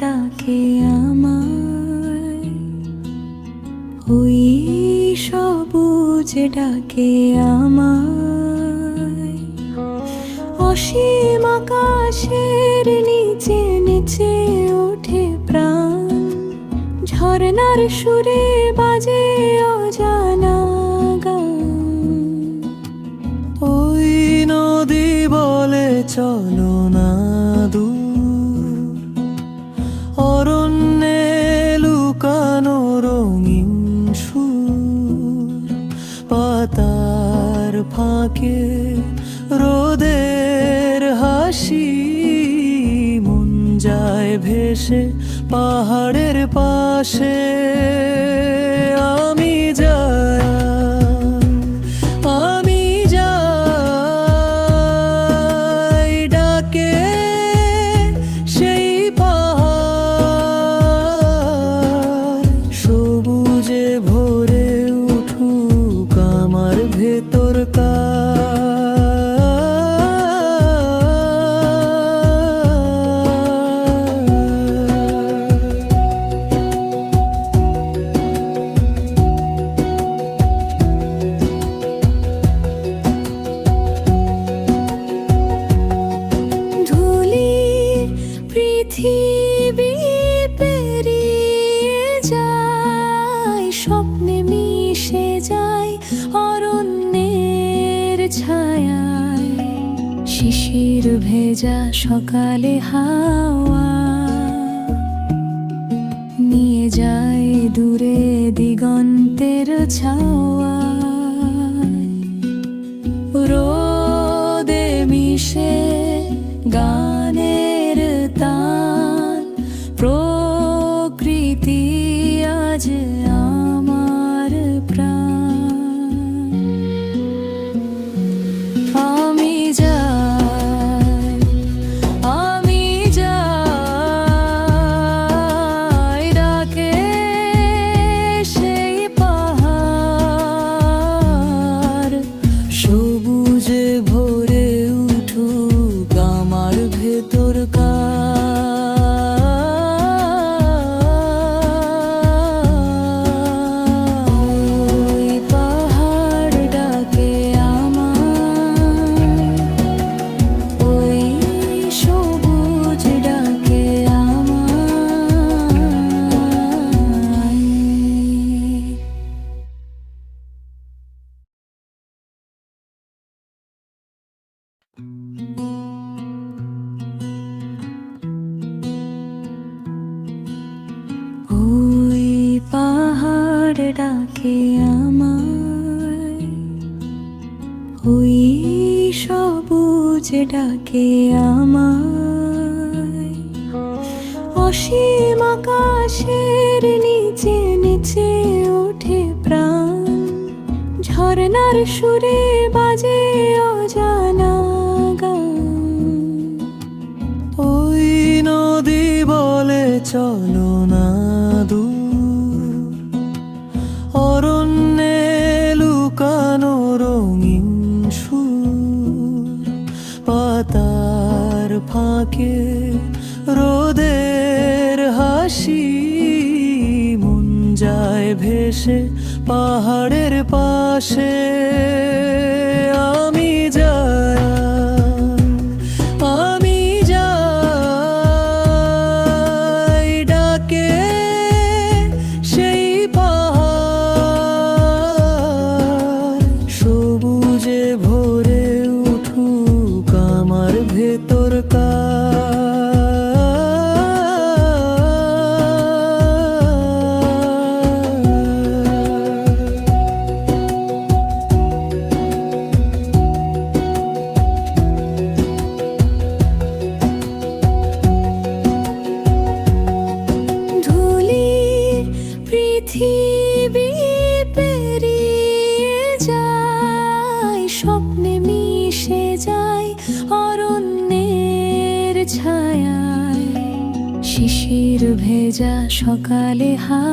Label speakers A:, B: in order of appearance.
A: ডাকে আমায়। ওই সবুজ ডাকে আমায়। অসীম আকাশের নিচে নিচে ওঠে প্রাণ। ঝর্ণার সুরে বাজে অজানা গান।
B: ওই নদী বলে চলো পাতার ফাঁকে রোদের হাসি মন যায় ভেসে পাহাড়ের পাশে।
A: ছায়ায় শিশির ভেজা সকালে হাওয়া নিয়ে যায় দূরে দিগন্তের ছাওয়া। রোদে মিশে গানের তান প্রকৃতি আজ ডাকে আমায়। ওই সবুজ ডাকে আমায়। অসীম আকাশের নিচে নিচে ওঠে প্রাণ। ঝর্ণার সুরে বাজে অজানা গান।
B: ওই নদী বলে চলো ফাঁকে রোদের হাসি মন যায় ভেসে পাহাড়ের পাশে। আমি যাই, আমি সেই পাহাড়। সবুজে ভেতর
A: মিশে যায় অরণ্যের ছায়ায়। শিশির ভেজা সকালে হা